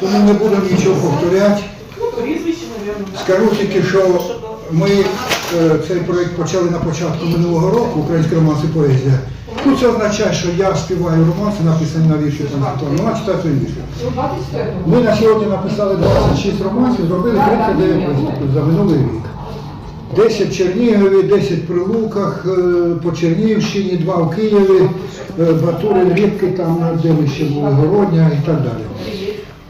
тому не будемо нічого повторяти. Скажу тільки, що ми е, цей проєкт почали на початку минулого року, українська романс поезія. Ну, це означає, що я співаю романси, написані на вірші Панчатона. Ну, а читати вірші. Ми на сьогодні написали 26 романсів, зробили 39 виступів за минулий рік. 10 в Чернігові, 10 при Луках, е, по Чернігівщині, 2 в Києві, е, Батурин, Рібки, там, де ми ще були, Городня і так далі.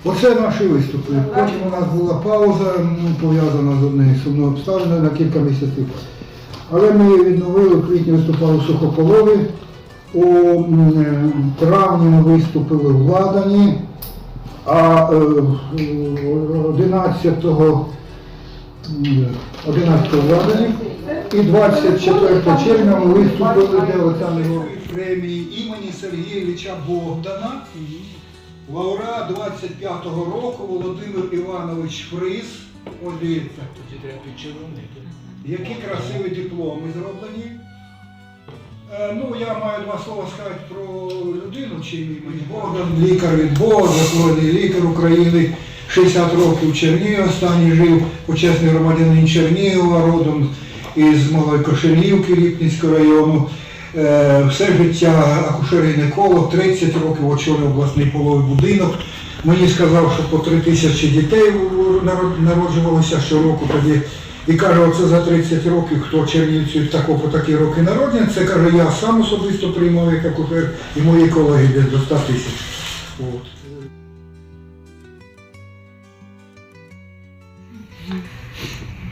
Оце наші виступи. Потім у нас була пауза, ну, пов'язана з однією сумною обставиною на кілька місяців. Але ми відновили, в квітні виступали в Сухополові, у травні ми виступили в Ладані, а е, 11 м, 11 в Ладані і 24 червня ми виступили, де Олександр премії імені Сергійовича Богдана. Лауреат 25-го року Володимир Іванович Фрис. Ось дивіться. Які красиві дипломи зроблені. Е, ну, я маю два слова сказати про людину, чим імені Богдан, лікар від Бога, заслужений лікар України, 60 років в Чернігові останній жив, почесний громадянин Чернігова, родом із Малої Кошелівки Ріпнінського району. Е, Все життя акушер-гінеколог, 30 років очолював обласний половий будинок. Мені сказав, що по 3 тисячі дітей народжувалося щороку тоді. І каже, оце за 30 років, хто чернівців тако по такі роки народження, це каже, я сам особисто приймав як акушер і мої колеги десь до 100 тисяч.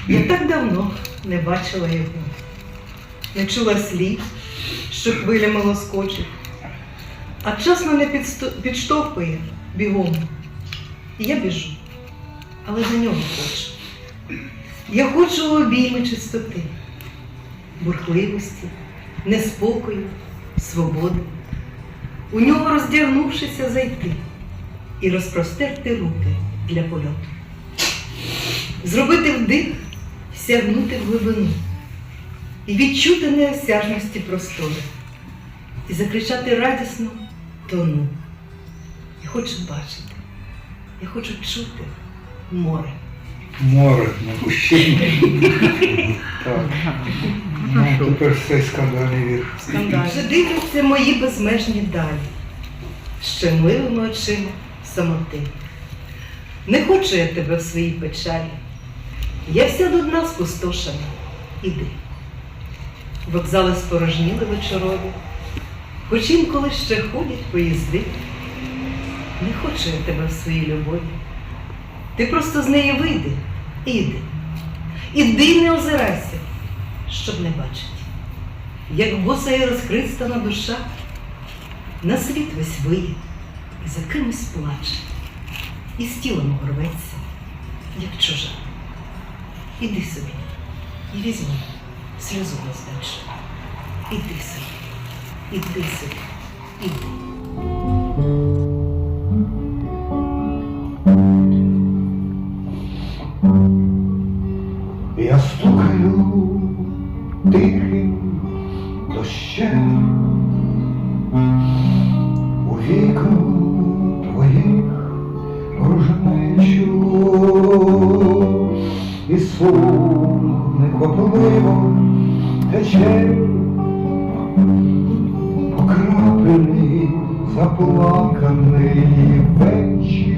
Я так давно не бачила його, не чула слів, що хвилями лоскочуть, а час мене підштовхує бігом. І я біжу, але за нього хочу. Я хочу обійми чистоти, бурхливості, неспокою, свободи. У нього роздягнувшися зайти і розпростерти руки для польоту зробити вдих, сягнути в глибину і відчути неосяжності простори, і закричати радісно тону. Я хочу бачити, я хочу чути море. Море на мужчині. Так. Ну, тепер цей скандальний вірш. Вже дивляться мої безмежні далі, щемливими очима самоти. Не хочу я тебе в своїй печалі. Я вся до дна спустошена. Іди. Вокзали спорожніли вечорові, хоч інколи ще ходять поїзди. Не хочу я тебе в своїй любові. Ти просто з неї вийди. Іди й не озирайся, щоб не бачити як боса і розхристана душа, на світ весь виє і за кимось плаче, і з тілом рветься, як чужа. Іди собі і візьми сльозу роздальше. Іди собі, собі, іди. Я стукаю тихим дощем. У вікно твоїх рожнечу. І сум неквапливо тече заплаканий вечір.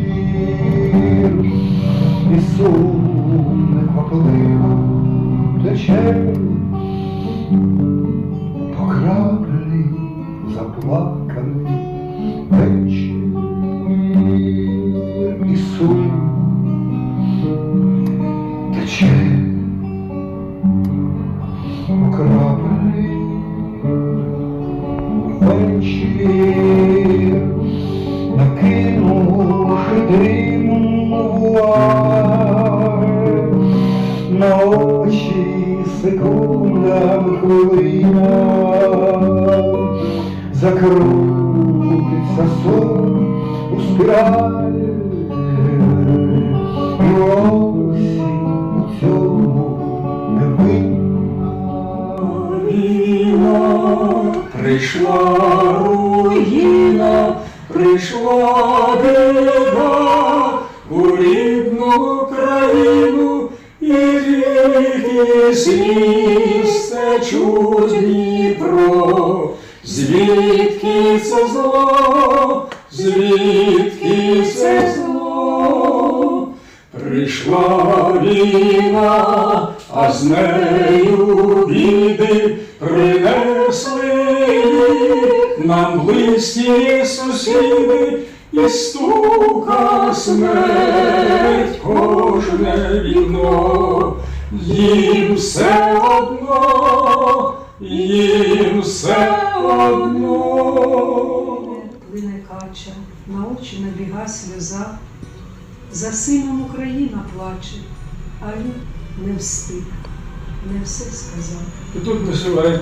І сум неквапливо тече покраплений заплаканий вечір на очі секунда хвилина. Закрутиться сон у спіраль і осінь у цьому не винна. Прийшла руїна, прийшла біда у рідну країну, і ріки сліз течуть Дніпро. Звідки смерть кожне вікно, їм все одно, їм все одно. Плине кача, на очі набіга сльоза, за сином Україна плаче, а він не встиг, не все сказав. І тут насилають,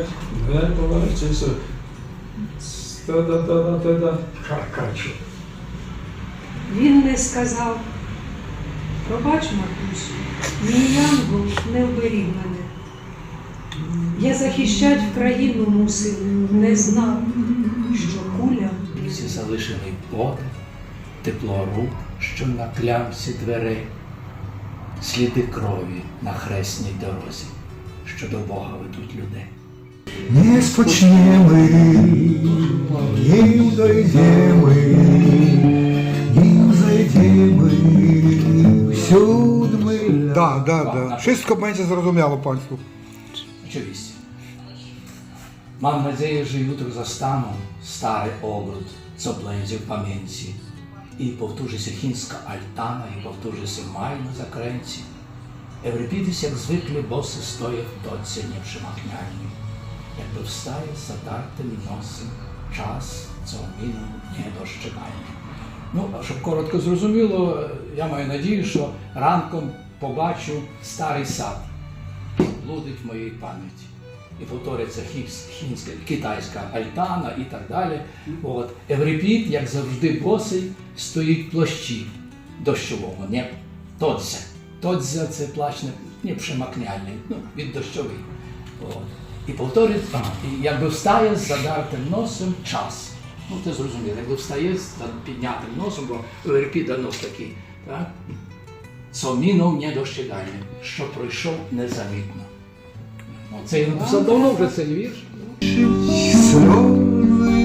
не повернеться. Та-да-да-да-да-да. Качу. Він не сказав, пробач, матусю, мій янгол не вберіг мене. Я захищать в країну мусив, не знав, що куля Всі залишений подих, тепло рук, що на клямці дверей, сліди крові на хресній дорозі, що до Бога ведуть людей. Не спочнемо, не зайдемо, siódmy lat. Da, da, da. Wszystko będzie zrozumiało Państwu. Oczywiście. Mam nadzieję, że jutro zastaną stary ogród, co będzie w pamięci. I powtórzy się chińska altana, i powtórzy się maj na zakręcie. Eurypides jak zwykle bosy stoje w docie nieprzymachnialni. Jakby wstaje z zatartym nosem czas, co minął nie do szczegania. Ну, щоб коротко зрозуміло, я маю надію, що ранком побачу старий сад блудить в моїй пам'яті. І повториться хінська, китайська альтана і так далі. От. Еврипід, як завжди, босий, стоїть плащі дощовому, не тодзя. Тодзя це плащ не пшемакняльний, ну, від дощовий. От. І повторить, а, і якби встає з задартим носом час. Ну, ти зрозумів, якби встає з піднятим носом, бо у Еврипіда нос такий, так? co minął niedostrzegalnie, що пройшов незамітно. Ну, це я написав давно вже цей вірш. Сльози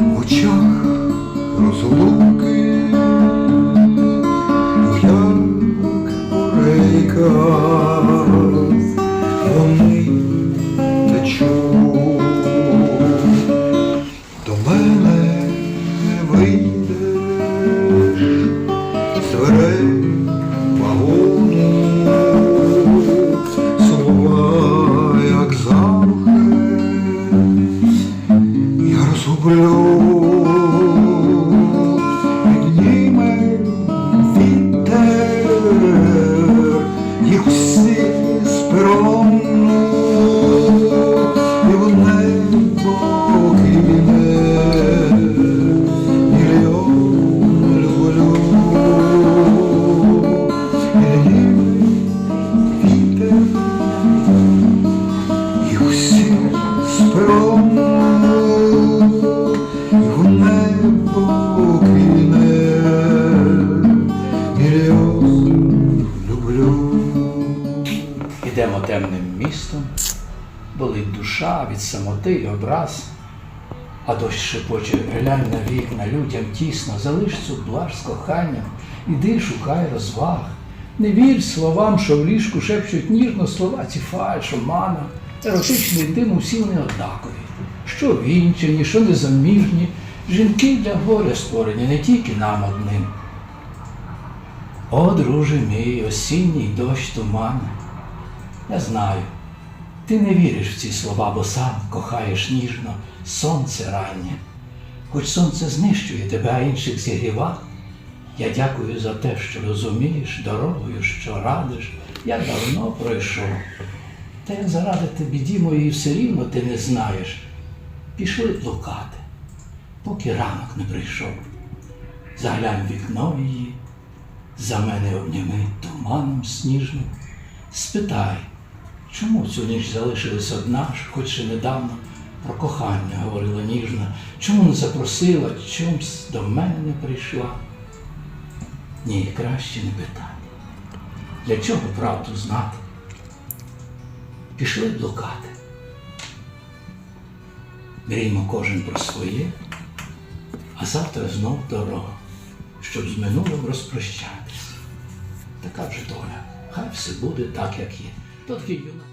в очах розлуки, як рейка, я Ідемо темним містом, болить душа від самоти і образ, а дощ шепоче, глянь на вікна, людям тісно, залиш цю блаж з коханням, іди шукай розваг. Не вір словам, що в ліжку шепчуть ніжно слова ці фальш, омана, еротичний дим усі вони однакові. Що вінчені, що незаміжні, жінки для горя створені не тільки нам одним. О, друже мій, осінній дощ туман. Я знаю, ти не віриш в ці слова, бо сам кохаєш ніжно сонце раннє. Хоч сонце знищує тебе, а інших зігріва. Я дякую за те, що розумієш дорогою, що радиш, я давно пройшов. Та як зарадити біді моїй все рівно ти не знаєш. Пішли блукати, поки ранок не прийшов. Заглянь вікно її, за мене обніми туманом сніжним. Спитай, чому цю ніч залишилась одна хоч і недавно, про кохання говорила ніжно. Чому не запросила, чомусь до мене не прийшла? Ні, краще не питати. Для чого правду знати? Пішли блукати. Мріймо кожен про своє, а завтра знов дорога, щоб з минулим розпрощатись. Така вже доля. Хай все буде так, як є. Тут є юнак.